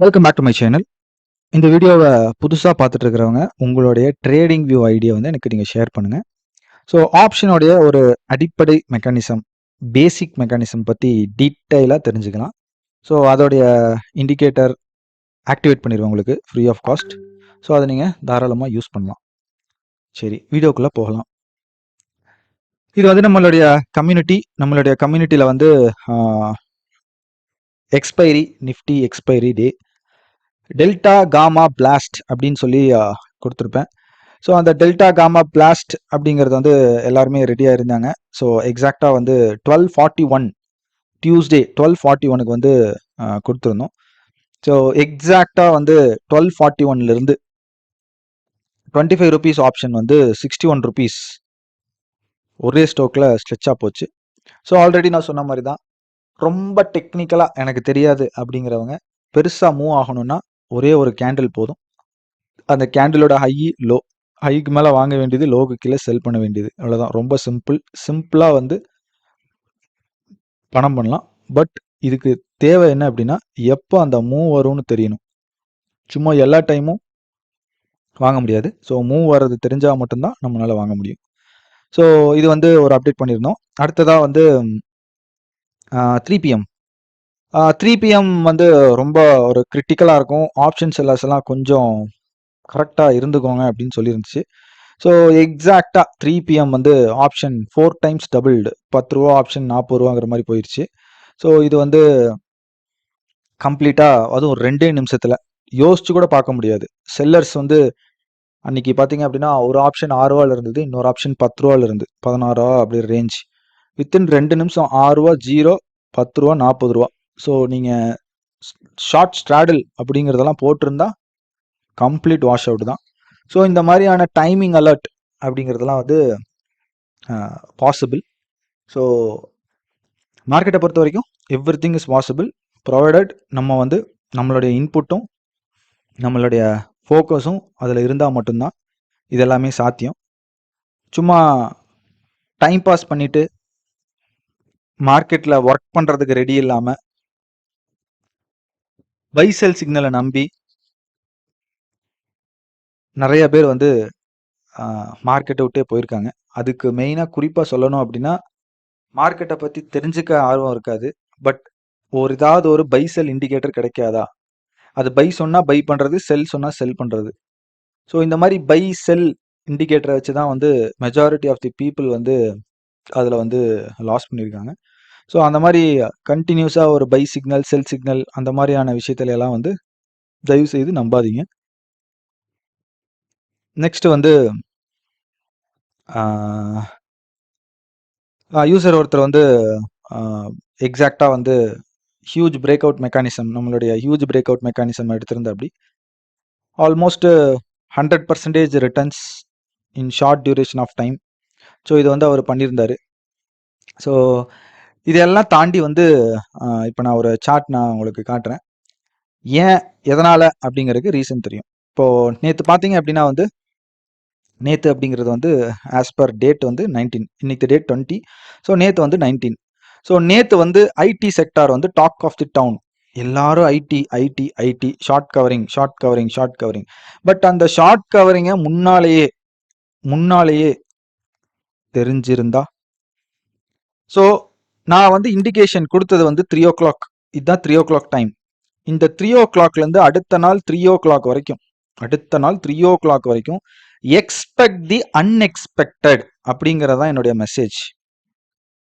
Welcome back to my channel இந்த வீடியோவை புதுசாக பார்த்துட்டு இருக்கிறவங்க உங்களுடைய ட்ரேடிங் வியூ ஐடியா வந்து எனக்கு நீங்கள் ஷேர் பண்ணுங்கள் ஸோ ஆப்ஷனுடைய ஒரு அடிப்படை மெக்கானிசம் பேசிக் மெக்கானிசம் பற்றி டீட்டெயிலாக தெரிஞ்சுக்கலாம். ஸோ அதோடைய இண்டிகேட்டர் ஆக்டிவேட் பண்ணிடுவோம் உங்களுக்கு ஃப்ரீ ஆஃப் காஸ்ட் ஸோ அதை நீங்கள் தாராளமாக யூஸ் பண்ணலாம். சரி வீடியோக்குள்ளே போகலாம். இது வந்து நம்மளுடைய கம்யூனிட்டி நம்மளுடைய கம்யூனிட்டியில் வந்து expiry Nifty expiry day delta gamma blast அப்படின்னு சொல்லி கொடுத்துருப்பேன். ஸோ அந்த டெல்டா காமா பிளாஸ்ட் அப்படிங்கிறது வந்து எல்லாருமே ரெடியாக இருந்தாங்க ஸோ எக்ஸாக்டாக வந்து twelve forty one Tuesday twelve forty ஒனுக்கு வந்து கொடுத்துருந்தோம். ஸோ எக்ஸாக்டாக வந்து டுவெல் ஃபார்ட்டி ஒன்லேருந்து டுவெண்ட்டி ஃபைவ் ருபீஸ் ஆப்ஷன் வந்து சிக்ஸ்டி ஒன் ருபீஸ் ஒரே ஸ்டோக்கில் ஸ்ட்ரெச்சாக போச்சு. ஸோ ஆல்ரெடி நான் சொன்ன மாதிரி தான் ரொம்ப டெக்னிக்கலாக எனக்கு தெரியாது அப்படிங்கிறவங்க பெருசாக மூவ் ஆகணும்னா ஒரே ஒரு கேண்டில் போதும். அந்த கேண்டிலோட ஹை லோ ஹைக்கு மேலே வாங்க வேண்டியது லோக்கு கீழே செல் பண்ண வேண்டியது. அவ்வளோதான் ரொம்ப சிம்பிள் சிம்பிளாக வந்து பணம் பண்ணலாம். பட் இதுக்கு தேவை என்ன அப்படின்னா எப்போ அந்த மூவ் வரும்னு தெரியணும். சும்மா எல்லா டைமும் வாங்க முடியாது. ஸோ மூவ் வர்றது தெரிஞ்சால் மட்டும்தான் நம்மளால் வாங்க முடியும். ஸோ இது வந்து ஒரு அப்டேட் பண்ணியிருந்தோம். அடுத்ததாக வந்து த்ரீ பிஎம் த்ரீ பிஎம் வந்து ரொம்ப ஒரு கிரிட்டிக்கலாக இருக்கும். ஆப்ஷன் செல்லர்ஸ் எல்லாம் கொஞ்சம் கரெக்டாக இருந்துக்கோங்க அப்படின்னு சொல்லியிருந்துச்சு ஸோ எக்ஸாக்டாக த்ரீ பிஎம் வந்து ஆப்ஷன் ஃபோர் டைம்ஸ் டபுள்டு பத்து ரூபா ஆப்ஷன் நாற்பது ரூபாங்கிற மாதிரி போயிடுச்சு ஸோ இது வந்து கம்ப்ளீட்டாக அதுவும் ரெண்டே நிமிஷத்தில். யோசிச்சு கூட பார்க்க முடியாது. செல்லர்ஸ் வந்து அன்னைக்கு பார்த்தீங்க அப்படின்னா ஒரு ஆப்ஷன் ஆறு இருந்தது இன்னொரு ஆப்ஷன் பத்து ரூபாவில் இருந்து பதினாறு ரூபா அப்படி ரேஞ்ச் வித்தின் ரெண்டு நிமிஷம் ஆறு ரூபா ஜீரோ பத்து ரூபா நாற்பது ரூபா. ஸோ நீங்கள் ஷார்ட் ஸ்ட்ராடில் அப்படிங்கிறதெல்லாம் போட்டிருந்தா கம்ப்ளீட் வாஷ் அவுட் தான். ஸோ இந்த மாதிரியான டைமிங் அலர்ட் அப்படிங்கிறதெல்லாம் வந்து பாசிபிள் ஸோ மார்க்கெட்டை பொறுத்த வரைக்கும் everything is possible provided நம்ம வந்து நம்மளுடைய இன்புட்டும் நம்மளுடைய ஃபோக்கஸும் அதில் இருந்தால் மட்டும்தான் இது எல்லாமே சாத்தியம். சும்மா டைம் பாஸ் பண்ணிவிட்டு மார்க்கெட்டில் ஒர்க் பண்ணுறதுக்கு ரெடி இல்லாமல் வைசெல் சிக்னலை நம்பி நிறைய பேர் வந்து மார்க்கெட்டை விட்டே போயிருக்காங்க. அதுக்கு மெயினாக குறிப்பாக சொல்லணும் அப்படின்னா மார்க்கெட்டை பற்றி தெரிஞ்சுக்க ஆர்வம் இருக்காது. பட் ஒரு ஏதாவது ஒரு பை செல் இண்டிகேட்டர் கிடைக்காதா? அது பை சொன்னால் பை பண்ணுறது செல் சொன்னால் செல் பண்ணுறது ஸோ இந்த மாதிரி பை செல் இண்டிகேட்டரை வச்சு தான் வந்து மெஜாரிட்டி ஆஃப் தி பீப்புள் வந்து அதில் வந்து லாஸ் பண்ணியிருக்காங்க ஸோ அந்த மாதிரி கண்டினியூஸாக ஒரு பை சிக்னல் செல் சிக்னல் அந்த மாதிரியான விஷயத்துல எல்லாம் வந்து தயவு செய்து நம்பாதீங்க. நெக்ஸ்ட் வந்து யூசர் ஒருத்தர் வந்து எக்ஸாக்டாக வந்து ஹியூஜ் பிரேக் அவுட் மெக்கானிசம் நம்மளுடைய ஹியூஜ் பிரேக் அவுட் மெக்கானிசம் எடுத்திருந்த அப்படி almost hundred percentage returns in short duration of time so இது வந்து அவர் பண்ணியிருந்தார். ஸோ இதெல்லாம் தாண்டி வந்து இப்போ நான் ஒரு சார்ட் நான் உங்களுக்கு காட்டுறேன். ஏன் எதனால் அப்படிங்கிறதுக்கு ரீசன் தெரியும். இப்போது நேற்று பார்த்தீங்க அப்படின்னா வந்து நேற்று அப்படிங்கிறது வந்து ஆஸ் பர் டேட் வந்து நைன்டீன் இன்னைக்கு டேட் டுவெண்ட்டி ஸோ நேற்று வந்து நைன்டீன் ஸோ நேற்று வந்து ஐடி செக்டார் வந்து டாக் ஆஃப் தி டவுன் எல்லாரும் IT IT IT short covering short covering short covering but அந்த ஷார்ட் கவரிங்கை முன்னாலேயே முன்னாலேயே தெரிஞ்சிருந்தா? ஸோ நான் வந்து இண்டிகேஷன் கொடுத்தது வந்து த்ரீ ஓ கிளாக் இதுதான் த்ரீ ஓ கிளாக் டைம் இந்த த்ரீ ஓ கிளாக்லேருந்து அடுத்த நாள் த்ரீ ஓ கிளாக் வரைக்கும் அடுத்த நாள் த்ரீ ஓ கிளாக் வரைக்கும் எக்ஸ்பெக்ட் தி அன்எக்ஸ்பெக்டட் அப்படிங்கிறதான் என்னுடைய மெசேஜ்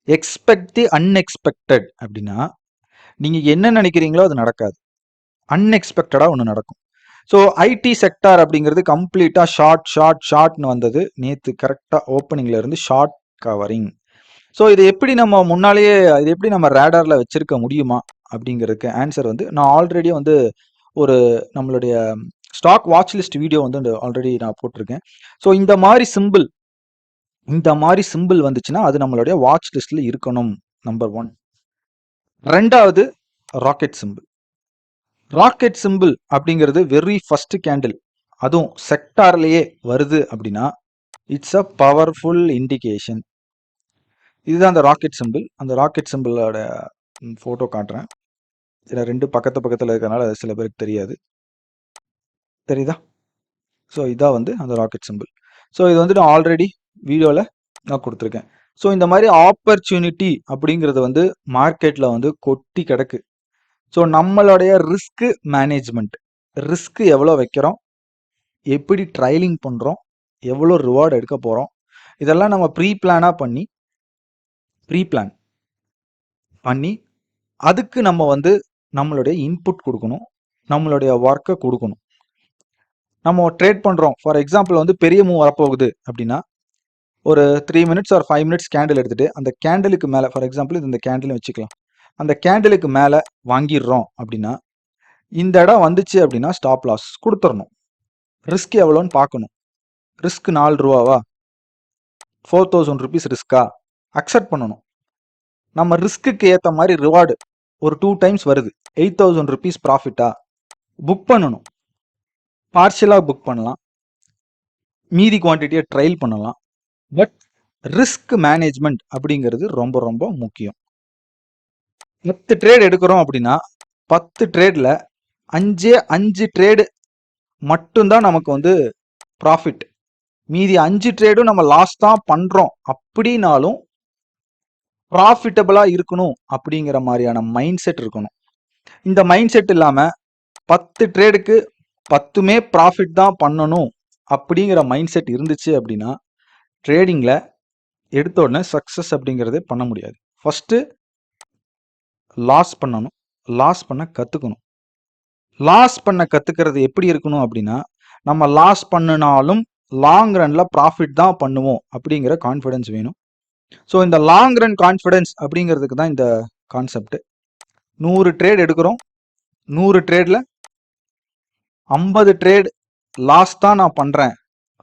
எக்ஸ்பெக்ட் தி அன்எக்ஸ்பெக்டட் அப்படின்னா நீங்கள் என்ன நினைக்கிறீங்களோ அது நடக்காது. அன்எக்ஸ்பெக்டடாக ஒன்று நடக்கும். ஸோ ஐடி செக்டார் அப்படிங்கிறது கம்ப்ளீட்டாக ஷார்ட் ஷார்ட் ஷார்ட்னு வந்தது. நேற்று கரெக்டாக ஓப்பனிங்ல இருந்து ஷார்ட் கவரிங் ஸோ இது எப்படி நம்ம முன்னாலேயே இது எப்படி நம்ம ரேடாரில் வச்சிருக்க முடியுமா அப்படிங்கிறதுக்கு ஆன்சர் வந்து நான் ஆல்ரெடி வந்து ஒரு நம்மளுடைய ஸ்டாக் வாட்ச் லிஸ்ட் வீடியோ வந்து ஆல்ரெடி நான் போட்டிருக்கேன். ஸோ இந்த மாதிரி சிம்பிள் இந்த மாதிரி சிம்பிள் வந்துச்சுன்னா அது நம்மளுடைய வாட்ச் லிஸ்ட்டில் இருக்கணும் நம்பர் ஒன் ரெண்டாவது ராக்கெட் சிம்பிள் ராக்கெட் சிம்பிள் அப்படிங்கிறது வெரி ஃபர்ஸ்ட் கேண்டில் அதுவும் செக்டார்லேயே வருது அப்படின்னா இட்ஸ் அ பவர்ஃபுல் இண்டிகேஷன் இதுதான் அந்த ராக்கெட் சிம்பிள் அந்த ராக்கெட் சிம்பிளோட ஃபோட்டோ காட்டுறேன். இதில் ரெண்டு பக்கத்து பக்கத்தில் இருக்கிறனால அது சில பேருக்கு தெரியாது. தெரியுதா? ஸோ இதான் வந்து அந்த ராக்கெட் சிம்பிள் ஸோ இது வந்து நான் ஆல்ரெடி வீடியோவில் நான் கொடுத்துருக்கேன். ஸோ இந்த மாதிரி ஆப்பர்ச்சுனிட்டி அப்படிங்கிறது வந்து மார்க்கெட்டில் வந்து கொட்டி கிடக்கு. ஸோ நம்மளுடைய ரிஸ்க்கு மேனேஜ்மெண்ட் ரிஸ்க்கு எவ்வளோ வைக்கிறோம்? எப்படி ட்ரைலிங் பண்ணுறோம் எவ்வளோ ரிவார்டு எடுக்க போகிறோம் இதெல்லாம் நம்ம ப்ரீ பிளானாக பண்ணி ப்ரீ பிளான் பண்ணி அதுக்கு நம்ம வந்து நம்மளுடைய இன்புட் கொடுக்கணும். நம்மளுடைய ஒர்க்கை கொடுக்கணும். நம்ம ட்ரேட் பண்ணுறோம் ஃபார் எக்ஸாம்பிள் வந்து பெரிய மூவ் வரப்போகுது அப்படின்னா ஒரு த்ரீ மினிட்ஸ் ஒரு ஃபைவ் மினிட்ஸ் கேண்டில் எடுத்துகிட்டு அந்த கேண்டிலுக்கு மேலே ஃபார் எக்ஸாம்பிள் இது இந்த கேண்டில் வச்சுக்கலாம். அந்த கேண்டிலுக்கு மேலே வாங்கிடுறோம் அப்படின்னா இந்த இடம் வந்துச்சு அப்படின்னா ஸ்டாப் லாஸ் கொடுத்துடணும் ரிஸ்க் எவ்வளோன்னு பார்க்கணும். ரிஸ்க் நாலு ரூபாவா? ஃபோர் தௌசண்ட் ருபீஸ் ரிஸ்க்கா அக்செப்ட் பண்ணணும். நம்ம ரிஸ்க்குக்கு ஏற்ற மாதிரி ரிவார்டு ஒரு டூ டைம்ஸ் வருது. எயிட் தௌசண்ட் ருபீஸ் ப்ராஃபிட்டா புக் பண்ணணும். பார்ஷியலாக புக் பண்ணலாம். மீதி குவான்டிட்டியை ட்ரையல் பண்ணலாம். பட் ரிஸ்க் மேனேஜ்மெண்ட் அப்படிங்கிறது ரொம்ப ரொம்ப முக்கியம். பத்து ட்ரேட் எடுக்கிறோம் அப்படின்னா பத்து ட்ரேடில் அஞ்சே அஞ்சு ட்ரேடு மட்டும்தான் நமக்கு வந்து ப்ராஃபிட் மீதி அஞ்சு ட்ரேடும் நம்ம லாஸ் தான் பண்ணுறோம் அப்படின்னாலும் ப்ராஃபிட்டபிளாக இருக்கணும் அப்படிங்கிற மாதிரியான மைண்ட் செட் இருக்கணும். இந்த மைண்ட் செட் இல்லாமல் பத்து ட்ரேடுக்கு பத்துமே ப்ராஃபிட் தான் பண்ணணும் அப்படிங்கிற மைண்ட் செட் இருந்துச்சு அப்படின்னா ட்ரேடிங்கில் எடுத்த உடனே சக்ஸஸ் அப்படிங்கிறதே பண்ண முடியாது. ஃபஸ்ட்டு லாஸ் பண்ணணும் லாஸ் பண்ண கற்றுக்கணும் லாஸ் பண்ண கற்றுக்கிறது எப்படி இருக்கணும் அப்படின்னா நம்ம லாஸ் பண்ணினாலும் லாங் ரனில் ப்ராஃபிட் தான் பண்ணுவோம் அப்படிங்கிற கான்ஃபிடென்ஸ் வேணும். ஸோ இந்த லாங் ரன் கான்ஃபிடன்ஸ் அப்படிங்கிறதுக்கு தான் இந்த கான்செப்ட் நூறு ட்ரேட் எடுக்கிறோம். நூறு ட்ரேடில் ஐம்பது ட்ரேட் லாஸ் தான் நான் பண்ணுறேன்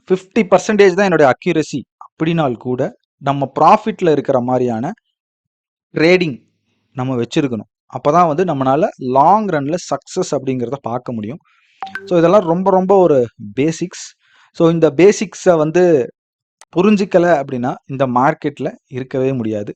ஃபிஃப்டி பர்சன்டேஜ் தான் என்னுடைய அக்யூரசி அப்படின்னால் கூட நம்ம ப்ராஃபிட்டில் இருக்கிற மாதிரியான ட்ரேடிங் நம்ம வச்சுருக்கணும். அப்போ தான் வந்து நம்மளால் லாங் ரனில் சக்ஸஸ் அப்படிங்கிறத பார்க்க முடியும். ஸோ இதெல்லாம் ரொம்ப ரொம்ப ஒரு பேசிக்ஸ் ஸோ இந்த பேசிக்ஸை வந்து புரிஞ்சிக்கலை அப்படின்னா இந்த மார்க்கெட்டில் இருக்கவே முடியாது.